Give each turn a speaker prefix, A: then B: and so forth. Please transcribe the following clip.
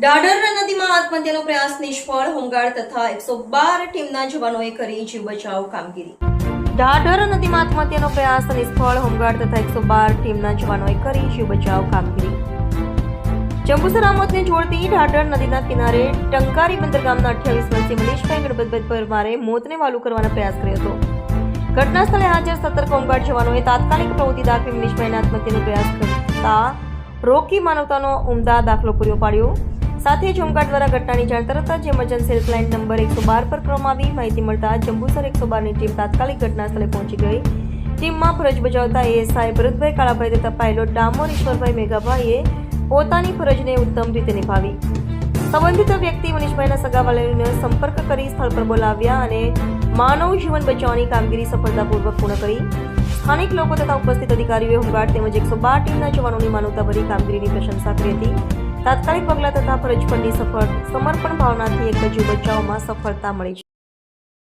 A: ડાડર નદીમાં આત્મહત્યાનો પ્રયાસ નિષ્ફળ, હોમગાર્ડ તથા એકસો બાર ટીમના જવાનોએ કરી જીવ બચાવ કામગીરી. દાડર નદીમાં આત્મહત્યાનો પ્રયાસ નિષ્ફળ, હોમગાર્ડ તથા એકસો બાર ટીમના જવાનોએ કરી જીવ બચાવ કામગીરી. જંબુસર આમોદને જોડતી ઢાઢર નદીના કિનારે ટંકારી બંદર ગામના અઠ્યાવીસ વર્ષીય મનીષભાઈ ગણપતભાઈ પરમારે મોતને વાલું કરવાનો પ્રયાસ કર્યો હતો. ઘટના સ્થળે હાજર સતર્ક હોમગાર્ડ જવાનોએ તાત્કાલિક પ્રવૃત્તિ દાખવી મનીષભાઈના આત્મહત્યાનો પ્રયાસ કરતા રોકી માનવતાનો ઉમદા દાખલો પૂરો પાડ્યો. સાથે જ હોમગાર્ડ દ્વારા ઘટનાની જાણ તરત જ ઇમરજન્સી હેલ્પલાઇન નંબર એકસો બાર પર કરવામાં આવી. માહિતી મળતા જંબુસર એકસો બારની ટીમ તાત્કાલિક ઘટના સ્થળે પહોંચી ગઈ. ટીમમાં ફરજ બજાવતા એએસઆઈ ભરતભાઈ કાળાભાઈ તથા પાયલોટ ડામોર ઈશ્વરભાઈ મેઘાભાઈએ પોતાની ફરજને ઉત્તમ રીતે નિભાવી. સંબંધિત વ્યક્તિ મનીષભાઈના સગાવાલાઓને સંપર્ક કરી સ્થળ પર બોલાવ્યા અને માનવ જીવન બચાવવાની કામગીરી સફળતાપૂર્વક પૂર્ણ કરી. સ્થાનિક લોકો તથા ઉપસ્થિત અધિકારીઓએ હોમગાર્ડ તેમજ એકસો બાર ટીમના જવાનોની માનવતાભરી કામગીરીની પ્રશંસા કરી હતી. તાત્કાલિક પગલાં તથા ફરજ પરની સફળ સમર્પણ ભાવનાથી એક જીવ બચાવમાં સફળતા મળી છે.